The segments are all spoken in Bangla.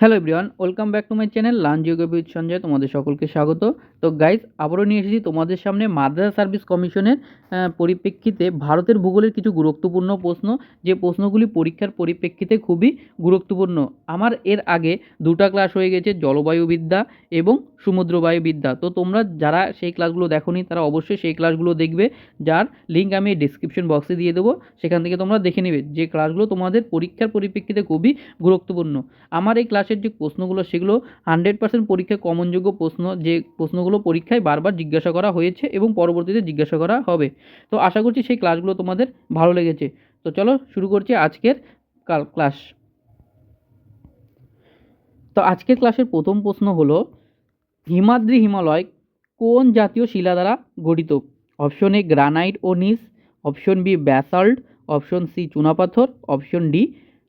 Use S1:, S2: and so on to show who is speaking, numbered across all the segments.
S1: Hello everyone, welcome back to my channel lunch যোগ উইথ সঞ্জয়, তোমাদের সকলকে স্বাগত। তো গাইজ আবারও নিয়ে এসেছি তোমাদের সামনে মাদ্রাসা সার্ভিস কমিশনের পরিপ্রেক্ষিতে ভারতের ভূগোলের কিছু গুরুত্বপূর্ণ প্রশ্ন। যে প্রশ্নগুলি পরীক্ষার পরিপ্রেক্ষিতে খুবই গুরুত্বপূর্ণ। আমার এর আগে দুটো ক্লাস হয়ে গেছে জলবায়ুবিদ্যা এবং সমুদ্রবায়ুবিদ্যা তো তোমরা যারা সেই ক্লাসগুলো দেখোনি, তারা অবশ্যই সেই ক্লাসগুলো দেখবে, যার লিঙ্ক আমি ডিসক্রিপশন বক্সে দিয়ে দেবো। সেখান থেকে তোমরা দেখে নেবে যে ক্লাসগুলো তোমাদের পরীক্ষার পরিপ্রেক্ষিতে খুবই গুরুত্বপূর্ণ। আমার এই ক্লাসের যে প্রশ্নগুলো, সেগুলো হান্ড্রেড পার্সেন্ট পরীক্ষায় কমনযোগ্য প্রশ্ন, যে প্রশ্নগুলো পরীক্ষায় বারবার জিজ্ঞাসা করা হয়েছে এবং পরবর্তীতে জিজ্ঞাসা করা হবে। তো আশা করছি সেই ক্লাসগুলো তোমাদের ভালো লেগেছে। তো চলো শুরু করছি আজকের কাল ক্লাস তো আজকের ক্লাসের প্রথম প্রশ্ন হলো, হিমাদ্রি হিমালয় কোন জাতীয় শিলা দ্বারা গঠিত? Option A granite O gneiss option B basalt option C চুনাপাথর অপশন ডি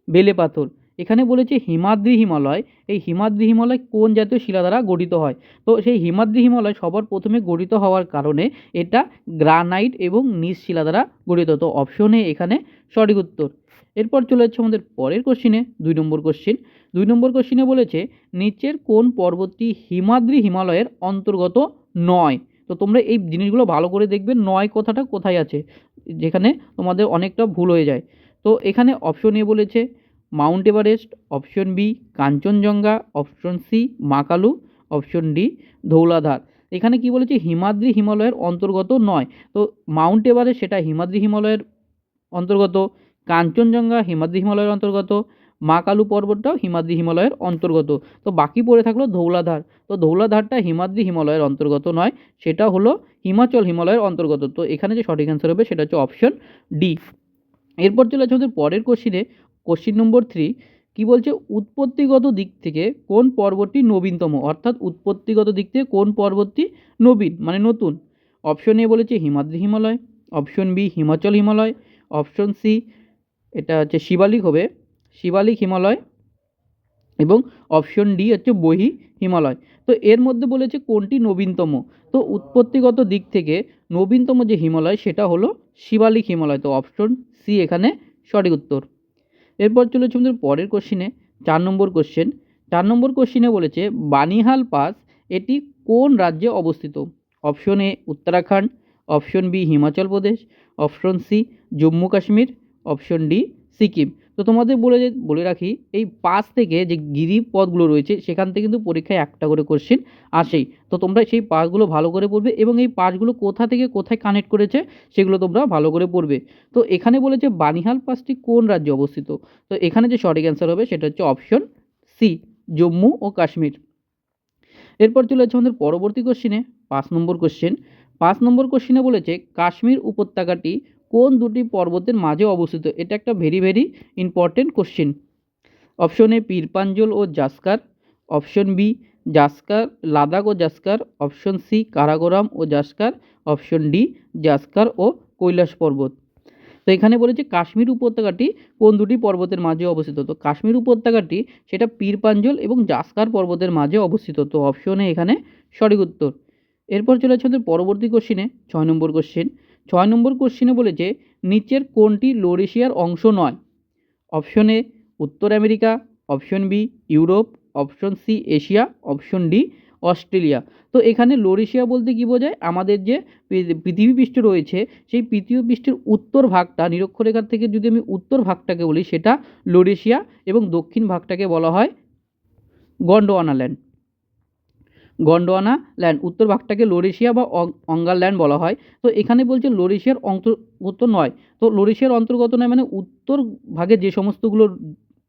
S1: বেলে পাথর এখানে বলেছে হিমাদ্রি হিমালয়। এই হিমাদ্রি হিমালয় কোন জাতীয় শিলা দ্বারা গঠিত হয়? তো সেই হিমাদ্রি হিমালয় সবার প্রথমে গঠিত হওয়ার কারণে এটা গ্রানাইট এবং নিস শিলা দ্বারা গঠিত। তো অপশনে এখানে সঠিক উত্তর। এরপর চলে যাচ্ছে আমাদের পরের কোশ্চিনে দুই নম্বর কোশ্চিন দুই নম্বর কোশ্চিনে বলেছে, নিচের কোন পর্বতটি হিমাদ্রি হিমালয়ের অন্তর্গত নয়? তো তোমরা এই জিনিসগুলো ভালো করে দেখবে, নয় কথাটা কোথায় আছে? যেখানে তোমাদের অনেকটা ভুল হয়ে যায়। তো এখানে অপশন এ বলেছে mount Everest, option B Kanchenjunga, option C Makalu, option D Dhauladhar. এখানে কি বলেছে? হিমাদ্রি হিমালয়ের অন্তর্গত নয়। তো মাউন্ট এভারেস্ট সেটা হিমাদ্রি হিমালয়ের অন্তর্গত, কাঞ্চনজঙ্ঘা হিমাদ্রি হিমালয়ের অন্তর্গত, মাকালু পর্বতটাও হিমাদ্রি হিমালয়ের অন্তর্গত। তো বাকি পড়ে থাকল ধৌলাধার। তো ধৌলাধারটা হিমাদ্রি হিমালয়ের অন্তর্গত নয়, সেটা হলো হিমাচল হিমালয়ের অন্তর্গত। তো এখানে যে সঠিক অ্যান্সার হবে সেটা হচ্ছে অপশন ডি। এরপর চলে আছে আমাদের পরের কোশ্চিনে কোশ্চিন নম্বর থ্রি কী বলছে? উৎপত্তিগত দিক থেকে কোন পর্বতটি নবীনতম? অর্থাৎ উৎপত্তিগত দিক থেকে কোন পর্বতটি নবীন মানে নতুন? অপশন এ বলেছে Himadri Himalaya option B Himachal Himalaya option C এটা হচ্ছে শিবালিক হবে, শিবালিক হিমালয়, এবং অপশন ডি হচ্ছে বহি হিমালয়। তো এর মধ্যে বলেছে কোনটি নবীনতম? তো উৎপত্তিগত দিক থেকে নবীনতম যে হিমালয়, সেটা হলো শিবালিক হিমালয়। তো অপশন সি এখানে সঠিক উত্তর। এরপর চলেছে আমাদের পরের কোশ্চিনে চার নম্বর কোশ্চেন চার নম্বর কোশ্চিনে বলেছে, বানিহাল পাস এটি কোন রাজ্যে অবস্থিত? Option A Uttarakhand option B Himachal Pradesh option C Jammu Kashmir option D Sikkim. তো তোমাদের বলে বলে রাখি, এই পাস থেকে যে গিরিপথগুলো রয়েছে, সেখান থেকে কিন্তু পরীক্ষায় একটা করে কোশ্চেন আসেই। তো তোমরা সেই পাসগুলো ভালো করে পড়বে এবং এই পাসগুলো কোথা থেকে কোথায় কানেক্ট করেছে, সেগুলো তোমরা ভালো করে পড়বে। তো এখানে বলেছে বানিহাল পাসটি কোন রাজ্যে অবস্থিত? তো এখানে যে সঠিক অ্যান্সার হবে, সেটা হচ্ছে অপশন সি জম্মু ও কাশ্মীর। এরপর চলে যাচ্ছে আমাদের পরবর্তী কোশ্চিনে পাঁচ নম্বর কোশ্চেন পাঁচ নম্বর কোশ্চিনে বলেছে, কাশ্মীর উপত্যকাটি কোন দুটি পর্বতের মাঝে অবস্থিত? এটা একটা very very important question option A Pir Panjal O Zanskar. Option B Zanskar, Ladakh ও জাস্কার। অপশন সি কারাগোরাম ও জাস্কার। অপশন ডি জাস্কার ও কৈলাস পর্বত। তো এখানে বলেছে কাশ্মীর উপত্যকাটি কোন দুটি পর্বতের মাঝে অবস্থিত? তো কাশ্মীর উপত্যকাটি সেটা পীরপাঞ্জল এবং জাস্কার পর্বতের মাঝে অবস্থিত। তো অপশনে এখানে সঠিক উত্তর। এরপর চলে আসছে পরবর্তী কোশ্চিনে ছয় নম্বর কোশ্চিন ছয় নম্বর কোশ্চিনে বলেছে, নিচের কোনটি লোরেশিয়ার অংশ নয়? অপশন এ, উত্তর America, option B, Europe, option C, Asia, option D, Australia. তো এখানে লোরেশিয়া বলতে কী বোঝায়? আমাদের যে পৃথিবী পৃষ্ঠ রয়েছে, সেই পৃথিবী পৃষ্ঠের উত্তর ভাগটা, নিরক্ষরেখার থেকে যদি আমি উত্তর ভাগটাকে বলি, সেটা লোরেশিয়া এবং দক্ষিণ ভাগটাকে বলা হয় গন্ডোয়ানা ল্যান্ড গন্ডোয়ানা ল্যান্ড, উত্তর ভাগটাকে লোরেশিয়া বা অঙ্গার ল্যান্ড বলা হয়। তো এখানে বলছে লোরেশিয়ার অন্তর্গত নয়। তো লোরেশিয়ার অন্তর্গত নয় মানে উত্তর ভাগে যে সমস্তগুলো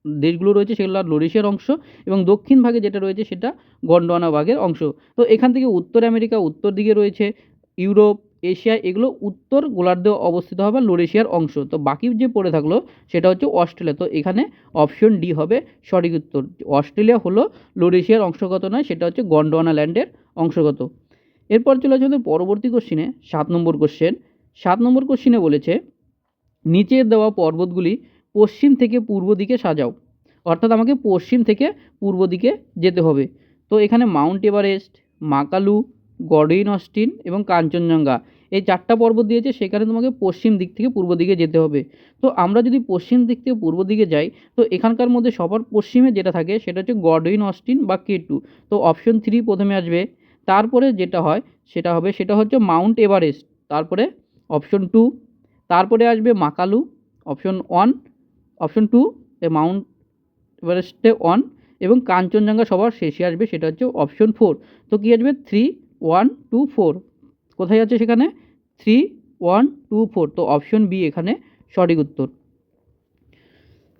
S1: দেশগুলো রয়েছে সেগুলো লোরেশিয়ার অংশ এবং দক্ষিণ ভাগে যেটা রয়েছে সেটা গন্ডোয়ানা ভাগের অংশ। তো এখান থেকে উত্তর আমেরিকা উত্তর দিকে রয়েছে, ইউরোপ এশিয়া, এগুলো উত্তর গোলার্ধে অবস্থিত হবে লোরেশিয়ার অংশ। তো বাকি যে পড়ে থাকল, সেটা হচ্ছে অস্ট্রেলিয়া। তো এখানে অপশন ডি হবে সঠিক উত্তর। অস্ট্রেলিয়া হলো লোরেশিয়ার অংশগত নয়, সেটা হচ্ছে গন্ডোয়ানা ল্যান্ডের অংশগত। এরপর চলে আমাদের পরবর্তী কোশ্চিনে সাত নম্বর কোশ্চেন সাত নম্বর কোশ্চিনে বলেছে, নিচে দেওয়া পর্বতগুলি পশ্চিম থেকে পূর্ব দিকে সাজাও। অর্থাৎ আমাকে পশ্চিম থেকে পূর্ব দিকে যেতে হবে। তো এখানে mount Everest, Makalu Godwin Austen এবং কাঞ্চনজঙ্ঘা। এই চারটা পর্বত দিয়েছে, সেখানে তোমাকে পশ্চিম দিক থেকে পূর্ব দিকে যেতে হবে। তো আমরা যদি পশ্চিম দিক থেকে পূর্ব দিকে যাই, তো এখানকার মধ্যে সবার পশ্চিমে যেটা থাকে, সেটা হচ্ছে গডউইন অস্টিন বা কে টু। তো অপশন থ্রি প্রথমে আসবে। তারপরে যেটা হয়, সেটা হবে, সেটা হচ্ছে মাউন্ট এভারেস্ট। তারপরে অপশন টু তারপরে আসবে Makalu option one option two mount এভারেস্টে one এবং কাঞ্চনজঙ্ঘা সবার শেষে আসবে, সেটা হচ্ছে অপশন ফোর তো কী আসবে? থ্রি ওয়ান টু ফোর কোথায় আছে সেখানে? থ্রি ওয়ান টু ফোর তো অপশন বি এখানে সঠিক উত্তর।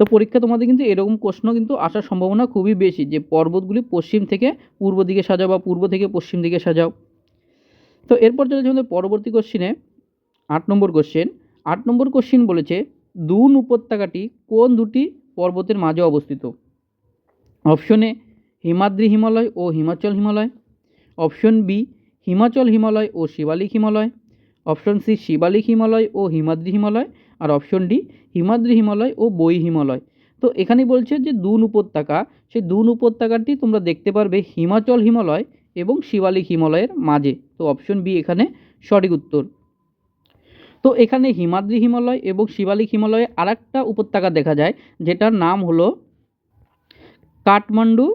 S1: তো পরীক্ষা তোমাদের কিন্তু এরকম প্রশ্ন কিন্তু আসার সম্ভাবনা খুবই বেশি যে পর্বতগুলি পশ্চিম থেকে পূর্ব দিকে সাজাও বা পূর্ব থেকে পশ্চিম দিকে সাজাও। তো এরপর চলেছে আমাদের পরবর্তী কোশ্চিনে আট নম্বর কোশ্চেন আট নম্বর কোশ্চিন বলেছে, দুন উপত্যকাটি কোন দুটি পর্বতের মাঝে অবস্থিত? অপশনে হিমাদ্রি হিমালয় ও হিমাচল হিমালয়। অপশন বি, হিমাচল হিমালয় ও শিবালিক হিমালয়। অপশন সি, শিবালিক হিমালয় ও হিমাদ্রি হিমালয়। আর অপশন ডি, হিমাদ্রি হিমালয় ও বই হিমালয়। তো এখানে বলছে যে দুন উপত্যকা, সেই দুন উপত্যকাটি তোমরা দেখতে পারবে হিমাচল হিমালয় এবং শিবালিক হিমালয়ের মাঝে। তো অপশন বি এখানে সঠিক উত্তর। তো এখানে হিমাদ্রি হিমালয় এবং শিবালিক হিমালয়ে আরেকটা উপত্যকা দেখা যায়, যেটার নাম হলো কাঠমান্ডু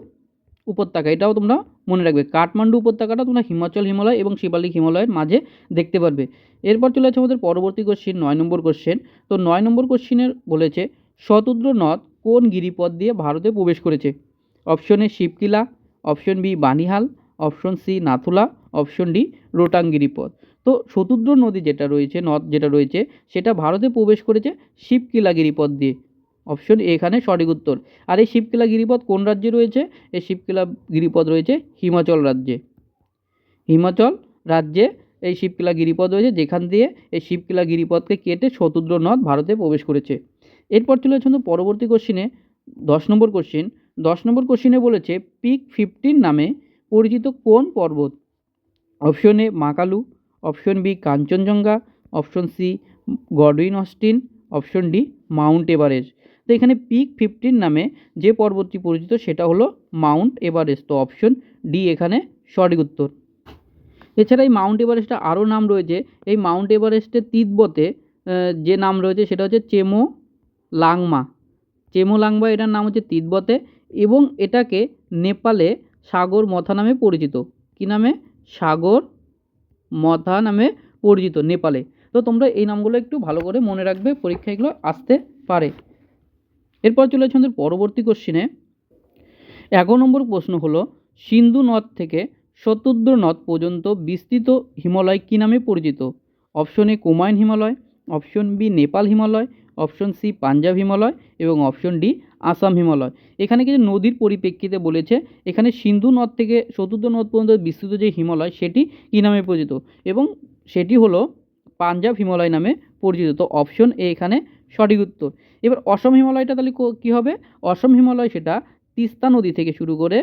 S1: উপত্যকা। এটাও তোমরা মনে রাখবে। কাঠমান্ডু উপত্যকাটা তোমরা হিমাচল, হিমালয় এবং শিবালিক হিমালয়ের মাঝে দেখতে পারবে। এরপর চলে আছে আমাদের পরবর্তী কোশ্চিন নয় নম্বর কোশ্চেন তো নয় নম্বর কোশ্চিনের বলেছে, শতুদ্র নদ কোন গিরিপথ দিয়ে ভারতে প্রবেশ করেছে? Option A Shipki La option B Banihal option C Nathu La option D Rohtang গিরিপথ তো শতুদ্র নদী যেটা রয়েছে, নদ যেটা রয়েছে, সেটা ভারতে প্রবেশ করেছে শিবকিলা গিরিপথ দিয়ে। অপশন এখানে সঠিক উত্তর। আর এই শিবকিলা গিরিপথ কোন রাজ্যে রয়েছে? এই শিবকিলা গিরিপথ রয়েছে হিমাচল রাজ্যে। হিমাচল রাজ্যে এই শিবকিলা গিরিপথ রয়েছে, যেখান দিয়ে এই শিবকিলা গিরিপথকে কেটে শতুদ্র নদ ভারতে প্রবেশ করেছে। এরপর চলে কিন্তু পরবর্তী কোশ্চিনে দশ নম্বর কোশ্চিন দশ নম্বর কোশ্চিনে বলেছে, পিক ফিফটিন নামে পরিচিত কোন পর্বত? Option A Makalu option B, Kanchenjunga, option C, Godwin Austen, option D, mount Everest. তো এখানে পিক ফিফটিন নামে যে পর্বতটি পরিচিত সেটা হলো মাউন্ট এভারেস্ট তো অপশন ডি এখানে সঠিক উত্তর। এছাড়া এই মাউন্ট এভারেস্টের আরও নাম রয়েছে। এই মাউন্ট এভারেস্টের তিব্বতে যে নাম রয়েছে সেটা হচ্ছে চেমো লাংমা চেমো লাংমা এটার নাম হচ্ছে তিব্বতে এবং এটাকে নেপালে সাগর মথা নামে পরিচিত। কি নামে? সাগর মথা নামে পরিচিত নেপালে। তো তোমরা এই নামগুলো একটু ভালো করে মনে রাখবে পরীক্ষা এগুলো আসতে পারে। এরপর চলে আসছে আমাদের পরবর্তী কোশ্চিনে এগারো নম্বর প্রশ্ন হলো, সিন্ধু নদ থেকে শতদ্র নদ পর্যন্ত বিস্তৃত হিমালয় কী নামে পরিচিত? Option A Kumaon Himalaya option B Nepal Himalaya option C Punjab Himalaya এবং অপশন ডি আসাম হিমালয়। এখানে কিছু নদীর পরিপ্রেক্ষিতে বলেছে, এখানে সিন্ধু নদ থেকে চতুর্থ নদ পর্যন্ত বিস্তৃত যে হিমালয়, সেটি কী নামে পরিচিত? এবং সেটি হলো পাঞ্জাব হিমালয় নামে পরিচিত। তো অপশন এ এখানে সঠিক উত্তর। এবার অসম হিমালয়টা তাহলে কো- হবে? অসম হিমালয় সেটা তিস্তা নদী থেকে শুরু করে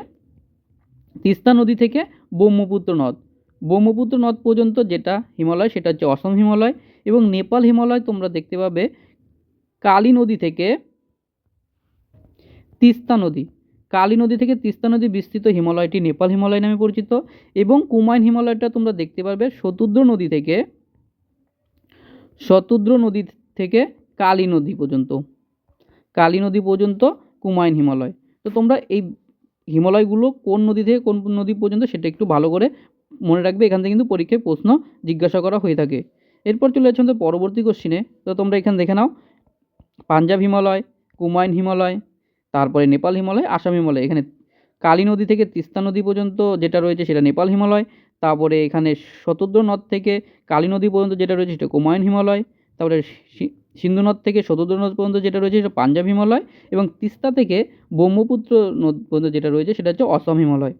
S1: তিস্তা নদী থেকে ব্রহ্মপুত্র নদ। ব্রহ্মপুত্র নদ পর্যন্ত যেটা হিমালয়, সেটা হচ্ছে অসম হিমালয় এবং নেপাল হিমালয় তোমরা দেখতে পাবে কালী নদী থেকে তিস্তা নদী। কালী নদী থেকে তিস্তা নদী বিস্তৃত হিমালয়টি নেপাল হিমালয় নামে পরিচিত এবং কুমায়ুন হিমালয়টা তোমরা দেখতে পারবে শতুদ্র নদী থেকে শতুদ্র নদী থেকে কালী নদী পর্যন্ত। কালী নদী পর্যন্ত, কুমায়ুন হিমালয়। তো তোমরা এই হিমালয়গুলো কোন নদী থেকে কোন নদী পর্যন্ত সেটা একটু ভালো করে মনে রাখবে। এখান থেকে কিন্তু পরীক্ষায় প্রশ্ন জিজ্ঞাসা করা হয়ে থাকে। এরপর চলে যাচ্ছে আমাদের পরবর্তী কোশ্চিনে তো তোমরা এখানে দেখে নাও। পাঞ্জাব হিমালয়, কুমায়ুন হিমালয়, তারপরে নেপাল হিমালয়, আসাম হিমালয়। এখানে কালী নদী থেকে তিস্তা নদী পর্যন্ত যেটা রয়েছে সেটা নেপাল হিমালয়। তারপরে এখানে শতদ্র নদ থেকে কালী নদী পর্যন্ত যেটা রয়েছে সেটা কুমায়ুন হিমালয়। তারপরে সিন্ধু নদ থেকে শতদ্র নদ পর্যন্ত যেটা রয়েছে সেটা পাঞ্জাব হিমালয় এবং তিস্তা থেকে ব্রহ্মপুত্র নদ পর্যন্ত যেটা রয়েছে সেটা হচ্ছে অসম হিমালয়।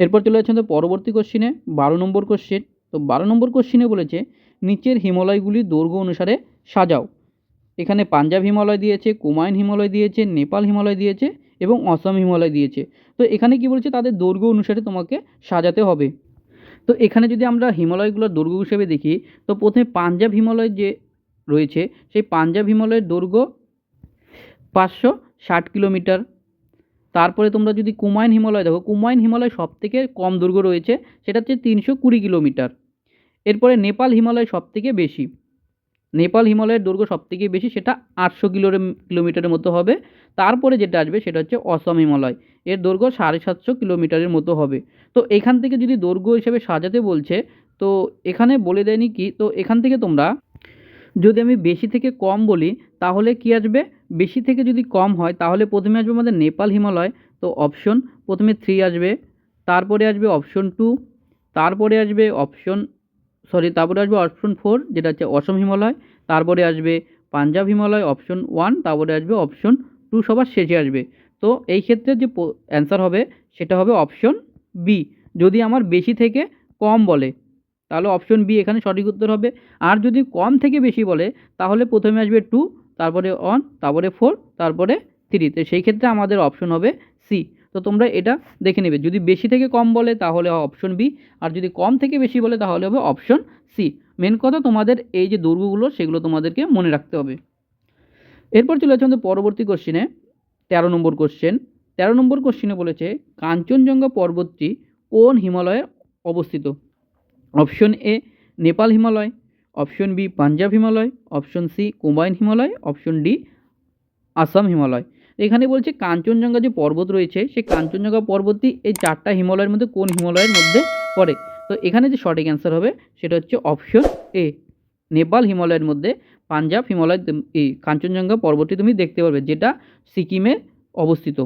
S1: এরপর চলে যাচ্ছে পরবর্তী কোশ্চিনে বারো নম্বর কোশ্চিন তো বারো নম্বর কোশ্চিনে বলেছে, নিচের হিমালয়গুলি দৈর্ঘ্য অনুসারে সাজাও। এখানে পাঞ্জাব হিমালয় দিয়েছে, কুমায়ুন হিমালয় দিয়েছে, নেপাল হিমালয় দিয়েছে এবং অসম হিমালয় দিয়েছে। তো এখানে কি বলছে? তাদের দৈর্ঘ্য অনুসারে তোমাকে সাজাতে হবে। তো এখানে যদি আমরা হিমালয়গুলোর দৈর্ঘ্য হিসেবে দেখি, তো প্রথমে পাঞ্জাব হিমালয় যে রয়েছে, সেই পাঞ্জাব হিমালয়ের দৈর্ঘ্য পাঁচশো ষাট কিলোমিটার। তারপরে তোমরা যদি কুমায়ুন হিমালয় দেখো, কুমায়ুন হিমালয় সব থেকে কম দৈর্ঘ্য রয়েছে, সেটা হচ্ছে তিনশো কুড়ি কিলোমিটার। এরপরে নেপাল হিমালয় সব থেকে বেশি। নেপাল হিমালয়ের দৈর্ঘ্য সব থেকে বেশি, সেটা আটশো কিলো কিলোমিটারের মতো হবে। তারপরে যেটা আসবে, সেটা হচ্ছে অসম হিমালয়। এর দৈর্ঘ্য সাড়ে সাতশো কিলোমিটারের মতো হবে। তো এখান থেকে যদি দৈর্ঘ্য হিসেবে সাজাতে বলছে, তো এখানে বলে দেয়নি কি, তো এখান থেকে তোমরা যদি আমি বেশি থেকে কম বলি, তাহলে কি আসবে? বেশি থেকে যদি কম হয়, তাহলে প্রথমে আসবে আমাদের নেপাল হিমালয়, তো অপশন প্রথমে থ্রি আসবে, তারপরে আসবে অপশন টু তারপরে আসবে অপশন সরি তারপরে আসবে অপশন ফোর যেটা হচ্ছে অসম হিমালয়, তারপরে আসবে পাঞ্জাব হিমালয় অপশন ওয়ান তারপরে আসবে অপশন টু সবার শেষে আসবে। তো এই ক্ষেত্রে যে অ্যান্সার হবে, সেটা হবে অপশন বি যদি আমার বেশি থেকে কম বলে। তাহলে অপশন বি এখানে সঠিক উত্তর হবে। আর যদি কম থেকে বেশি বলে, তাহলে প্রথমে আসবে টু তারপরে অন তারপরে ফোর তারপরে থ্রি তো সেই ক্ষেত্রে আমাদের অপশন হবে সি তো তোমরা এটা দেখে নেবে। যদি বেশি থেকে কম বলে, তাহলে অপশন বি আর যদি কম থেকে বেশি বলে, তাহলে হবে অপশন সি মেন কথা তোমাদের এই যে দুর্গগুলো, সেগুলো তোমাদেরকে মনে রাখতে হবে। এরপর চলে যাচ্ছে আমাদের পরবর্তী কোশ্চেনে তেরো নম্বর কোশ্চেন তেরো নম্বর কোশ্চেনে বলেছে, কাঞ্চনজঙ্ঘা পর্বতটি কোন হিমালয়ে অবস্থিত? Option A Nepal Himalaya, option B Punjab Himalaya, option C Kumaon Himalaya, option D Assam Himalaya. এখানে বলছে কাঞ্চনজঙ্ঘা যে পর্বত রয়েছে, সেই কাঞ্চনজঙ্ঘা পর্বতটি এই চারটা হিমালয়ের মধ্যে কোন হিমালয়ের মধ্যে পড়ে? তো এখানে যে সঠিক অ্যান্সার হবে, সেটা হচ্ছে অপশন এ। নেপাল হিমালয়ের মধ্যে পাঞ্জাব হিমালয় এই কাঞ্চনজঙ্ঘা পর্বতটি তুমি দেখতে পারবে, যেটা সিকিমে অবস্থিত।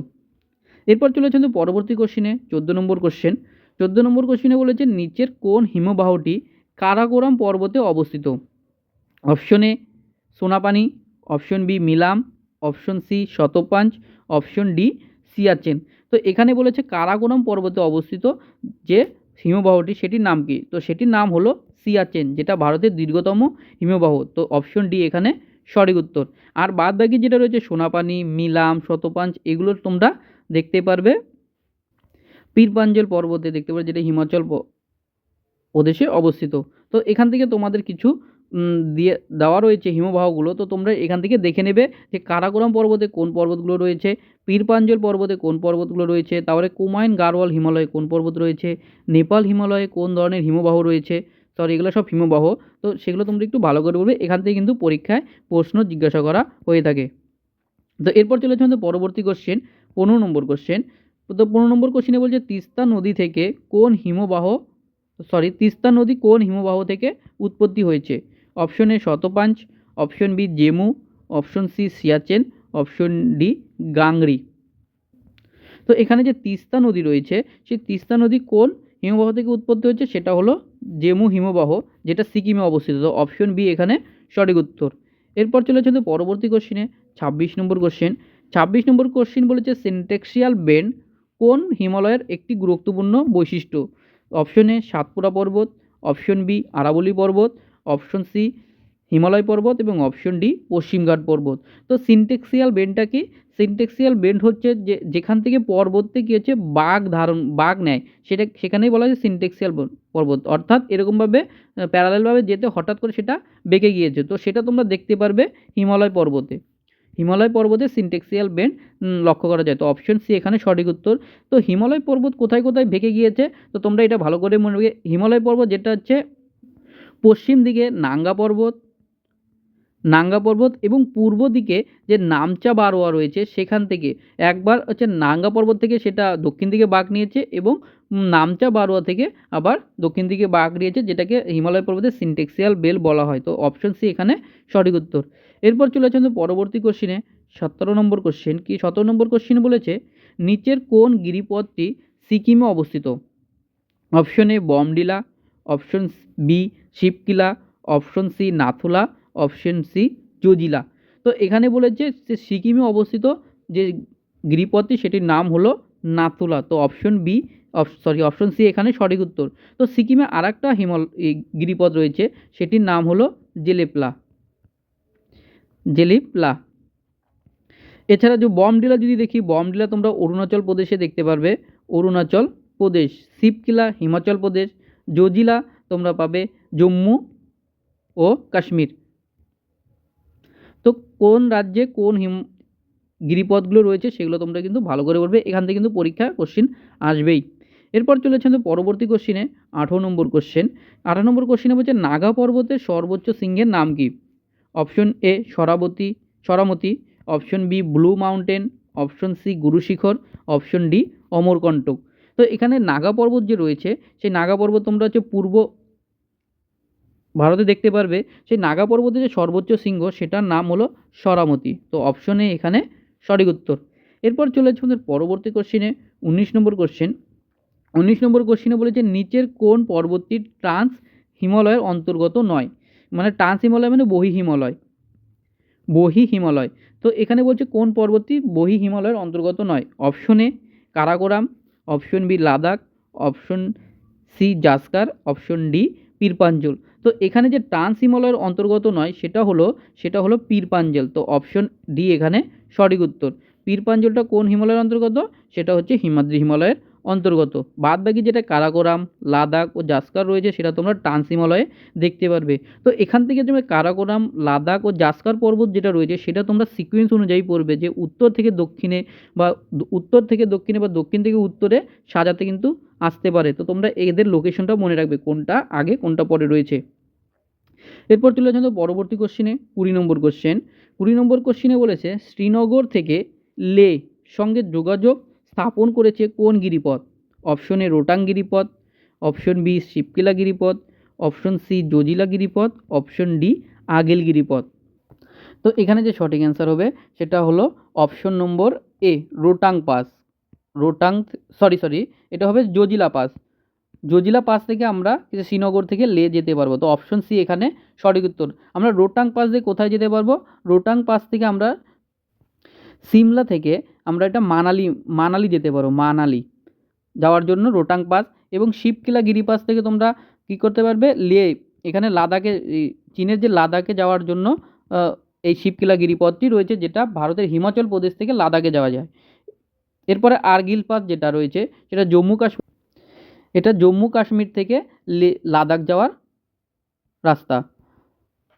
S1: এরপর চলে যাচ্ছে পরবর্তী কোশ্চেনে চোদ্দ নম্বর কোশ্চেন চোদ্দ নম্বর কোশ্চেনে বলেছে, নিচের কোন হিমবাহটি কারাকোরাম পর্বতে অবস্থিত? Option A Sonapani. Option B Milam. Option C Satopanth. Option D Siachen. তো এখানে বলেছে কারাকোরাম পর্বতে অবস্থিত যে হিমবাহটি, সেটির নাম কি? তো সেটির নাম হলো সিয়াচেন, যেটা ভারতের দীর্ঘতম হিমবাহ। তো অপশন ডি এখানে সঠিক উত্তর। আর বাদ বাকি যেটা রয়েছে, সোনাপানি, মিলাম, শতপাঞ্চ, এগুলো তোমরা দেখতে পারবে। পীরপাঞ্জল পর্বতে দেখতে পারবে যেটা হিমাচল প্রদেশে অবস্থিত। তো এখান থেকে তোমাদের কিছু দিয়ে, দেওয়া রয়েছে হিমবাহগুলো। তো তোমরা এখান থেকে দেখে নেবে যে কারাকোরাম পর্বতে কোন পর্বতগুলো রয়েছে, পীরপাঞ্জল পর্বতে কোন পর্বতগুলো রয়েছে, তারপরে কুমায়ুন গারওয়াল হিমালয়ে কোন পর্বত রয়েছে, নেপাল হিমালয়ে কোন ধরনের হিমবাহ রয়েছে সরি এগুলো সব হিমবাহ। তো সেগুলো তোমরা একটু ভালো করে বলবে, এখান থেকে কিন্তু পরীক্ষায় প্রশ্ন জিজ্ঞাসা করা হয়ে থাকে। তো এরপর চলেছে আমাদের পরবর্তী কোশ্চেন পনেরো নম্বর কোশ্চেন তো পনেরো নম্বর কোশ্চেনে বলছে, তিস্তা নদী থেকে কোন হিমবাহ সরি তিস্তা নদী কোন হিমবাহ থেকে উৎপত্তি হয়েছে? Option A Satopanth option B Zemu option C Siachen option D Gangri. তো এখানে যে তিস্তা নদী রয়েছে, সেই তিস্তা নদী কোন হিমবাহ থেকে উৎপত্তি হয়েছে? সেটা হলো জেমু হিমবাহ, যেটা সিকিমে অবস্থিত। তো অপশন বি এখানে সঠিক উত্তর। এরপর চলে যাচ্ছে পরবর্তী কোশ্চেনে ছাব্বিশ নম্বর কোশ্চেন ছাব্বিশ নম্বর কোশ্চেন বলেছে সিনটেক্সিয়াল বেন্ড কোন হিমালয়ের একটি গুরুত্বপূর্ণ বৈশিষ্ট্য? অপশন এ সাতপুরা পর্বত, অপশন বি আরাবলি পর্বত, অপশন সি হিমালয় পর্বত এবং অপশন ডি পশ্চিমঘাট পর্বত। তো সিনটেক্সিয়াল বেন্ডটা কি? সিনটেক্সিয়াল বেন্ড হচ্ছে যে, যেখান থেকে পর্বততে কী হচ্ছে? বাঘ ধারণ, বাঘ নেয়। সেটা, সেখানেই বলা হয় সিনটেক্সিয়াল পর্বত। অর্থাৎ এরকমভাবে প্যারালেলভাবে যেতে হঠাৎ করে সেটা বেঁকে গিয়েছে। তো সেটা তোমরা দেখতে পারবে হিমালয় পর্বতে। হিমালয় পর্বতে সিনটেক্সিয়াল বেন্ড লক্ষ্য করা যায়। তো অপশন সি এখানে সঠিক উত্তর। তো হিমালয় পর্বত কোথায় কোথায় ভেঙে গিয়েছে? তো তোমরা এটা ভালো করে মনে হিমালয় পর্বত যেটা হচ্ছে পশ্চিম দিকে নাঙ্গা পর্বত নাঙ্গা পর্বত এবং পূর্ব দিকে যে নামচা বারোয়া রয়েছে, সেখান থেকে একবার হচ্ছে নাঙ্গা পর্বত থেকে সেটা দক্ষিণ দিকে বাঁক নিয়েছে এবং নামচা বারোয়া থেকে আবার দক্ষিণ দিকে বাঁক নিয়েছে যেটাকে হিমালয় পর্বতের সিনটেক্সিয়াল বেল বলা হয়। তো অপশন সি এখানে সঠিক উত্তর। এরপর চলে আমাদের পরবর্তী কোশ্চিনে সতেরো নম্বর কোশ্চেন কি সতেরো নম্বর কোশ্চেন বলেছে, নিচের কোন গিরিপথটি সিকিমে অবস্থিত? Option A Bomdila option B Shipki La option C Nathu La option C Zoji La তো এখানে বলেছে যে সিকিমে অবস্থিত যে গিরিপথটি, সেটির নাম হলো নাথুলা। তো option B sorry option C এখানে সঠিক উত্তর। তো সিকিমে আর একটা হিমাল গিরিপথ রয়েছে, সেটির নাম হলো জেলেপলা। জেলিপলা। এছাড়া যে বমডিলা যদি দেখি, বমডিলা তোমরা অরুণাচল প্রদেশে দেখতে পারবে। অরুণাচল প্রদেশ, শিবকিলা হিমাচল প্রদেশ, জজিলা তোমরা পাবে জম্মু ও কাশ্মীর। তো কোন রাজ্যে কোন হিম, গিরিপথগুলো রয়েছে, সেগুলো তোমরা কিন্তু ভালো করে পড়বে। এখান থেকে কিন্তু পরীক্ষা কোশ্চিন আসবেই। এরপর চলেছে আমাদের পরবর্তী কোশ্চিনে আঠেরো নম্বর কোশ্চেন আঠারো নম্বর কোশ্চিনে বলছে, নাগা পর্বতের সর্বোচ্চ সিংহের নাম কি? Option A Sharavati, Saramati. Option B blue mountain option C Guru Shikhar option D Amarkantak তো এখানে নাগা পর্বত যে রয়েছে, সেই নাগা পর্বত তোমরা হচ্ছে পূর্ব ভারতে দেখতে পারবে। সেই নাগা পর্বতের যে সর্বোচ্চ শৃঙ্গ সেটার নাম হলো সরামতি। তো অপশনে এখানে সঠিক উত্তর। এরপর চলে যাচ্ছে আমাদের পরবর্তী কোশ্চিনে উনিশ নম্বর কোশ্চেন উনিশ নম্বর কোশ্চিনে বলেছে, নিচের কোন পর্বতটি ট্রান্স হিমালয়ের অন্তর্গত নয়। মানে ট্রান্স হিমালয় মানে বহি হিমালয়। বহি হিমালয়। তো এখানে বলছে কোন পর্বতটি বহি হিমালয়ের অন্তর্গত নয়। Option A Karakoram option B Ladakh option C Zanskar option D Pir Panjal. তো এখানে যে ট্রান্স হিমালয়ের অন্তর্গত নয়, সেটা হলো সেটা হলো পীরপাঞ্জল। তো অপশন ডি এখানে সঠিক উত্তর। পীরপাঞ্জলটা কোন হিমালয়ের অন্তর্গত? সেটা হচ্ছে হিমাদ্রি হিমালয়ের অন্তর্গত। বাদ বাকি যেটা কারাকোরাম লাদাখ ও জাস্কার রয়েছে সেটা তোমরা ট্রান্স হিমালয়ে দেখতে পারবে। তো এখান থেকে তুমি কারাকোরাম লাদাখ ও জাস্কার পর্বত যেটা রয়েছে সেটা তোমরা সিকোয়েন্স অনুযায়ী পড়বে যে উত্তর থেকে দক্ষিণে বা উত্তর থেকে দক্ষিণে বা দক্ষিণ থেকে উত্তরে সাজাতে কিন্তু আসতে পারে। তো তোমরা এদের লোকেশনটা মনে রাখবে কোনটা আগে, কোনটা পরে রয়েছে। এরপর চলে আমাদের পরবর্তী কোশ্চেনে কুড়ি নম্বর কোশ্চেন কুড়ি নম্বর কোশ্চেনে বলেছে, শ্রীনগর থেকে লে সঙ্গে যোগাযোগ স্থাপন করেছে কোন গিরিপথ? অপশন এ রোটাং গিরিপথ অপশন বি শিবকিলা গিরিপথ অপশন সি জজিলা গিরিপথ অপশন ডি আগেল গিরিপথ। তো এখানে যে সঠিক অ্যান্সার হবে সেটা হলো option number A Rohtang pass. Rohtang sorry sorry এটা হবে জজিলা পাস। জজিলা পাস থেকে আমরা শ্রীনগর থেকে লে যেতে পারব। তো অপশন সি এখানে সঠিক উত্তর। আমরা রোটাং পাস দিয়ে কোথায় যেতে পারব? রোটাং পাস থেকে আমরা সিমলা থেকে আমরা এটা মানালি মানালি যেতে পারো, মানালি। যাওয়ার জন্য রোটাং পাস এবং শিবকিলা গিরিপাস থেকে তোমরা কী করতে পারবে? লে, এখানে লাদাখে চীনের যে লাদাখে যাওয়ার জন্য এই শিবকিলা গিরিপথটি রয়েছে যেটা ভারতের হিমাচল প্রদেশ থেকে লাদাখে যাওয়া যায়। এরপরে আরগিল পাস যেটা রয়েছে, সেটা জম্মু কাশ্মীর, এটা জম্মু কাশ্মীর থেকে লাদাখ যাওয়ার রাস্তা।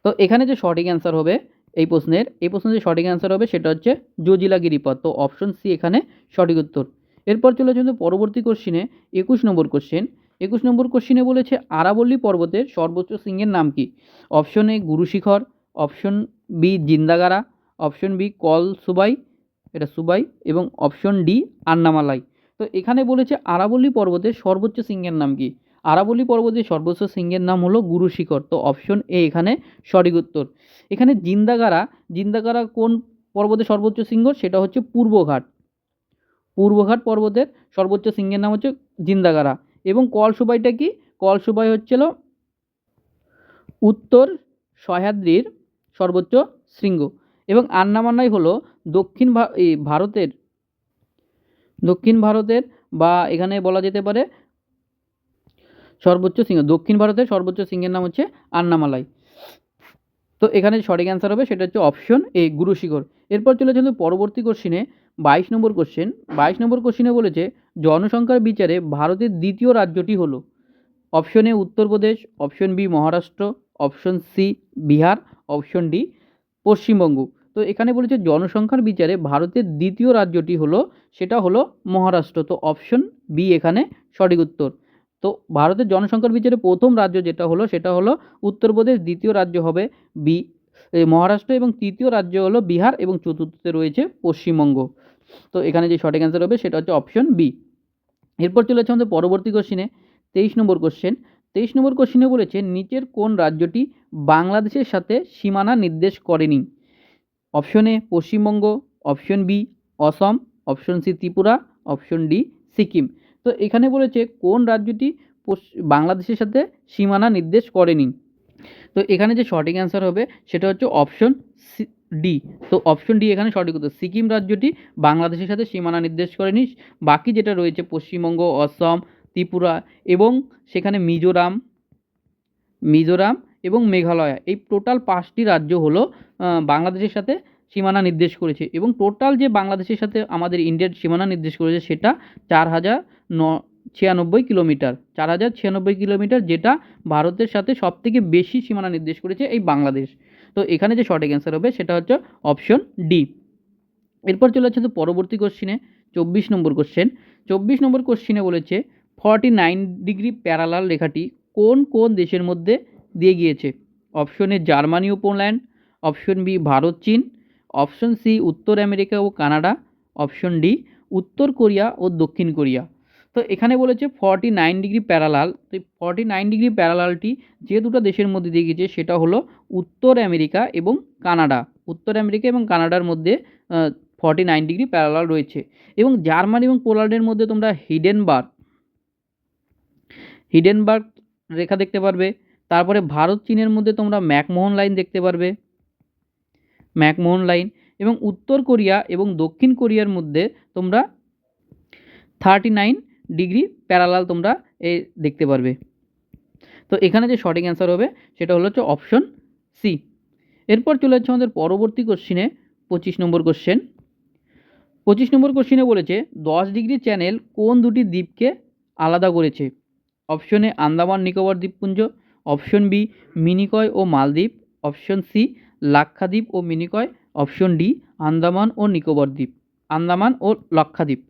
S1: তো এখানে যে সঠিক অ্যান্সার হবে এই প্রশ্নের এই প্রশ্নের যে সঠিক অ্যান্সার হবে সেটা হচ্ছে জজিলা গিরিপথ তো অপশন সি এখানে সঠিক উত্তর। এরপর চলে আমাদের পরবর্তী কোশ্চিনে একুশ নম্বর কোশ্চেন একুশ নম্বর কোশ্চিনে বলেছে আরাবল্লী পর্বতের সর্বোচ্চ শৃঙ্গের নাম কি? Option A Guru Shikhar option B জিন্দাগারা option B Kalsubai, এটা সুবাই, এবং অপশন ডি আন্নামালাই। তো এখানে বলেছে আরাবল্লী পর্বতের সর্বোচ্চ শৃঙ্গের নাম কি? আরাবল্লী পর্বতের সর্বোচ্চ শৃঙ্গের নাম হলো গুরুশিখর তো অপশন এ এখানে সঠিক উত্তর। এখানে জিন্দাগারা জিন্দাগারা কোন পর্বতের সর্বোচ্চ শৃঙ্গ সেটা হচ্ছে পূর্বঘাট। পূর্বঘাট পর্বতের সর্বোচ্চ শৃঙ্গের নাম হচ্ছে জিন্দাগারা। এবং কলসুবাইটা কি? কলসুবাই হচ্ছিল উত্তর সহ্যাদ্রির সর্বোচ্চ শৃঙ্গ। এবং আন্নামানাই হলো দক্ষিণ ভারতের দক্ষিণ ভারতের বা এখানে বলা যেতে পারে সর্বোচ্চ শৃঙ্গ দক্ষিণ ভারতের সর্বোচ্চ শৃঙ্গের নাম হচ্ছে আন্নামালাই। তো এখানে সঠিক অ্যান্সার হবে, সেটা হচ্ছে অপশন এ গুরুশিখর এরপর চলে যাচ্ছে পরবর্তী কোশ্চিনে বাইশ নম্বর কোশ্চেন বাইশ নম্বর কোশ্চিনে বলেছে, জনসংখ্যার বিচারে ভারতের দ্বিতীয় রাজ্যটি হলো। Option A Uttar Pradesh option B Maharashtra option C Bihar option D Paschimbanga. তো এখানে বলেছে, জনসংখ্যার বিচারে ভারতের দ্বিতীয় রাজ্যটি হলো, সেটা হলো মহারাষ্ট্র। তো অপশন বি এখানে সঠিক উত্তর। তো ভারতের জনসংখ্যার বিচারে প্রথম রাজ্য যেটা হলো, সেটা হলো উত্তরপ্রদেশ দ্বিতীয় রাজ্য হবে বি মহারাষ্ট্র এবং তৃতীয় রাজ্য হলো বিহার এবং চতুর্থতে রয়েছে পশ্চিমবঙ্গ। তো এখানে যে সঠিক অ্যান্সার হবে, সেটা হচ্ছে অপশন বি এরপর চলে আমাদের পরবর্তী কোশ্চিনে তেইশ নম্বর কোশ্চেন তেইশ নম্বর কোশ্চিনে বলেছে, নিচের কোন রাজ্যটি বাংলাদেশের সাথে সীমানা নির্দেশ করেনি? Option A Paschimbanga option B Assam option C Tripura option D Sikkim. তো এখানে বলেছে কোন রাজ্যটি বাংলাদেশের সাথে সীমানা নির্দেশ করেনি। তো এখানে যে সঠিক অ্যান্সার হবে সেটা হচ্ছে অপশন ডি তো অপশন ডি এখানে সঠিক উত্তর, সিকিম রাজ্যটি বাংলাদেশের সাথে সীমানা নির্দেশ করেনি। বাকি যেটা রয়েছে পশ্চিমবঙ্গ, অসম, ত্রিপুরা এবং সেখানে মিজোরাম মিজোরাম এবং মেঘালয়। এই টোটাল পাঁচটি রাজ্য হলো বাংলাদেশের সাথে সীমানা নির্দেশ করেছে এবং টোটাল যে বাংলাদেশের সাথে আমাদের ইন্ডিয়ার সীমানা নির্দেশ করেছে সেটা চার হাজার ন ছিয়ানব্বই কিলোমিটার। চার হাজার ছিয়ানব্বই কিলোমিটার যেটা ভারতের সাথে সবথেকে বেশি সীমানা নির্দেশ করেছে এই বাংলাদেশ। তো এখানে যে সঠিক অ্যান্সার হবে সেটা হচ্ছে অপশন ডি এরপর চলে যাচ্ছে তো পরবর্তী কোশ্চিনে চব্বিশ নম্বর কোশ্চেন চব্বিশ নম্বর কোশ্চিনে বলেছে ফর্টি নাইন ডিগ্রি প্যারালাল রেখাটি কোন কোন দেশের মধ্যে দিয়ে গিয়েছে? অপশন এ জার্মানি ও পোল্যান্ড অপশন বি ভারত চীন অপশন সি উত্তর আমেরিকা ও কানাডা, অপশন ডি উত্তর কোরিয়া ও দক্ষিণ কোরিয়া। তো এখানে বলেছে ফর্টি নাইন ডিগ্রি প্যারালাল তো ফর্টি নাইন ডিগ্রি প্যারালালটি যে দুটো দেশের মধ্যে দিয়ে গিয়েছে সেটা হলো উত্তর আমেরিকা এবং কানাডা। উত্তর আমেরিকা এবং কানাডার মধ্যে ফর্টি নাইন ডিগ্রি প্যারালাল রয়েছে। এবং জার্মানি এবং পোল্যান্ডের মধ্যে তোমরা হিডেনবার্গ হিডেনবার্গ রেখা দেখতে পারবে। তারপরে ভারত, চীনের মধ্যে তোমরা ম্যাকমোহন লাইন দেখতে পারবে। ম্যাকমোহন লাইন এবং উত্তর কোরিয়া এবং দক্ষিণ কোরিয়ার মধ্যে তোমরা থার্টি নাইন ডিগ্রি প্যারালাল তোমরা এ দেখতে পারবে। তো এখানে যে সঠিক অ্যান্সার হবে, সেটা হলো হচ্ছে অপশন সি এরপর চলে যাচ্ছে আমাদের পরবর্তী কোশ্চিনে পঁচিশ নম্বর কোশ্চেন পঁচিশ নম্বর কোশ্চিনে বলেছে, দশ ডিগ্রি চ্যানেল কোন দুটি দ্বীপকে আলাদা করেছে? অপশন আন্দামান নিকোবর দ্বীপপুঞ্জ অপশন বি মিনিকয় ও মালদ্বীপ অপশন সি লাক্ষাদ্বীপ ও মিনিকয়, অপশন ডি, আন্দামান ও নিকোবর দ্বীপ। আন্দামান ও লক্ষাদ্বীপ।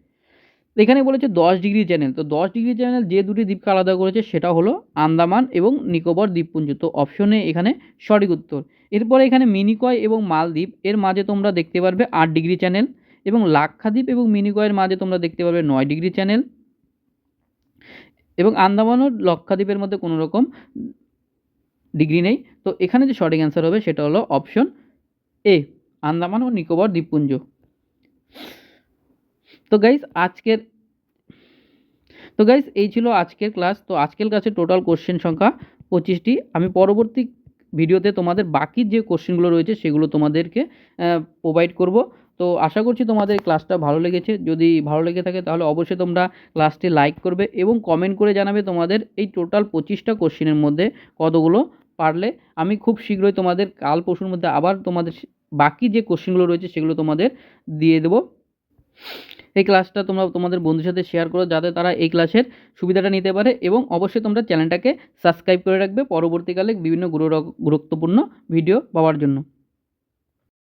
S1: এখানে বলেছে দশ ডিগ্রি চ্যানেল। তো দশ ডিগ্রি চ্যানেল যে দুটি দ্বীপকে আলাদা করেছে, সেটা হলো আন্দামান এবং নিকোবর দ্বীপপুঞ্জ। তো অপশনে এখানে সঠিক উত্তর। এরপরে এখানে মিনিকয় এবং মালদ্বীপ, এর মাঝে তোমরা দেখতে পারবে আট ডিগ্রি চ্যানেল এবং লাক্ষাদ্বীপ এবং মিনিকয়ের মাঝে তোমরা দেখতে পারবে নয় ডিগ্রি চ্যানেল। এবং আন্দামান ও লক্ষাদ্বীপের মধ্যে কোনো রকম ডিগ্রি নেই। তো এখানে যে সঠিক অ্যান্সার হবে সেটা হলো অপশন এ আন্দামান ও নিকোবর দ্বীপপুঞ্জ। তো গাইস আজকের, তো গাইস এই ছিল আজকের ক্লাস তো আজকের ক্লাসে টোটাল কোশ্চেন সংখ্যা পঁচিশটি। আমি পরবর্তী ভিডিওতে তোমাদের বাকি যে কোশ্চেনগুলো রয়েছে সেগুলো তোমাদেরকে প্রোভাইড করব। তো আশা করছি তোমাদের ক্লাসটা ভালো লেগেছে। যদি ভালো লেগে থাকে তাহলে অবশ্যই তোমরা ক্লাসটি লাইক করবে এবং কমেন্ট করে জানাবে তোমাদের এই টোটাল পঁচিশটা কোশ্চেনের মধ্যে কতগুলো পারলে আমি খুব শীঘ্রই তোমাদের কাল পরশুর মধ্যে আবার তোমাদের বাকি যে কোশ্চেনগুলো রয়েছে সেগুলো তোমাদের দিয়ে দেবো। এই ক্লাসটা তোমরা তোমাদের বন্ধুর সাথে শেয়ার করো যাতে তারা এই ক্লাসের সুবিধাটা নিতে পারে এবং অবশ্যই তোমরা চ্যানেলটাকে সাবস্ক্রাইব করে রাখবে পরবর্তীকালে বিভিন্ন গুরুত্বপূর্ণ ভিডিও পাওয়ার জন্য।